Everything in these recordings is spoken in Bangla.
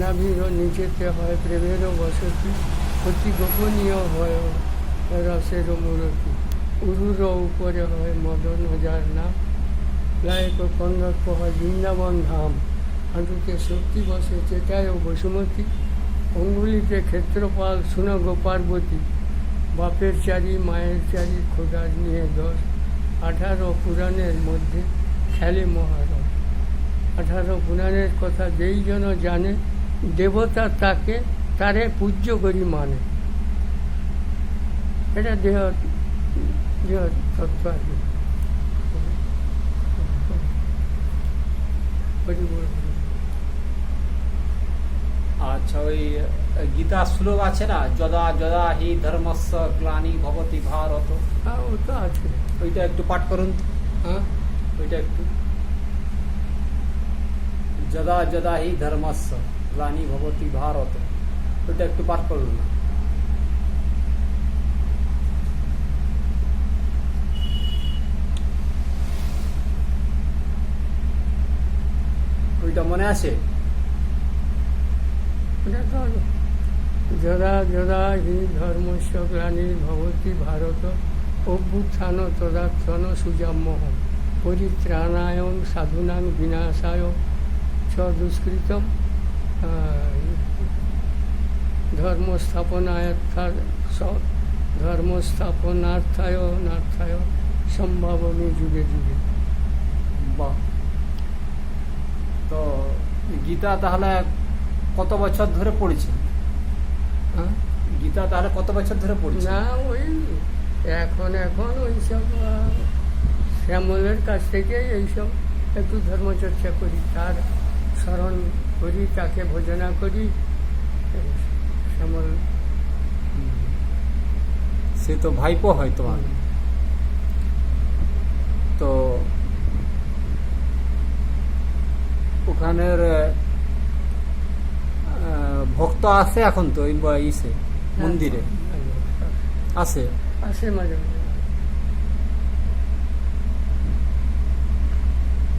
নাভিরও নিচেতে হয় প্রেমেরও বসতি, অতি গোপনীয় হয় রসেরও মূরতি উরুর উপরে হয় মদন যার নাম। লায়ক কন্দর্প হয় বৃন্দাবন ধাম। হাঁটুতে শক্তি বসে চেটায় বসুমতী। অঙ্গুলিতে ক্ষেত্রপাল সুনগ পার্বতী। বাপের চারি, মায়ের চারি খোদার নিয়ে দশ আঠারো পুরাণের মধ্যে খেলে মহারথ। আঠারো পুরাণের কথা যেই জন জানে দেবতা তাকে তারে পূজ্য করি মানে এটা দেহ দেহ তত্ত্ব আর কি। হরি বল, হরি বল। আচ্ছা ওই গীতা শ্লোক আছে না যদা যদা হি ধর্মস্য গ্লানি ভবতি ভারত হ্যাঁ ও তো আছে ওইটা একটু পাঠ করুন তো। হ্যাঁ ওইটা একটু যদা যদা হি ধর্মস্য গ্লানি ভবতি ভারত। ওইটা একটু পাঠ করুন না। ওইটা মনে আছে? ওটা। যদা যদা হি ধর্মস্য গ্লানির্ভবতি ভারত অভ্যুত্থান তদাত্থান সুজাম্যহ পরিত্রাণায়ং সাধুনাং বিনাশায় চ দুষ্কৃতম ধর্মস্থাপনায় ধর্মস্থাপনার্থায় নার্থায় সম্ভাবনী যুগে যুগে বাহ। তো গীতা তাহলে কত বছর ধরে পড়েছেন হ্যাঁ? গীতা তাহলে কত বছর ধরে পড়ছেন না ওই এখন এখন ওইসব আহ, শ্যামলের কাছ থেকে এইসব একটু ধর্মচর্চা করি। তার স্মরণ করি তাকে ভোজনা করি শ্যামল। সে তো ভাইপো হয় তোমার। তো ওখানের ভক্ত আছে এখন তো ইসে মন্দিরে? আছে? আসে মাঝে মাঝে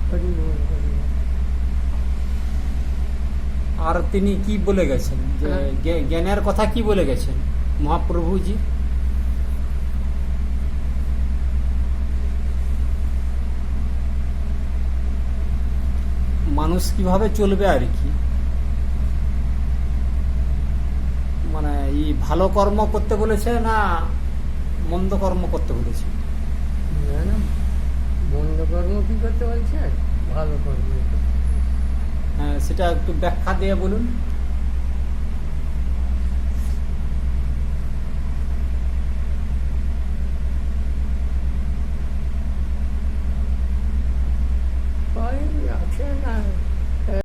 হরি বল, হরি বল। আর তিনি কি বলে গেছেন? যে হ্যাঁ। জ্ঞানের কথা কি বলে গেছেন? মহাপ্রভুজি? মানুষ কীভাবে চলবে আর কি? মানে এই ভালো কর্ম করতে বলেছে না মন্দ কর্ম করতে বলেছে? মন্দ কর্ম কি করতে বলছে? ভালো কর্ম করতে। সেটা একটু ব্যাখ্যা দিয়ে বলুন।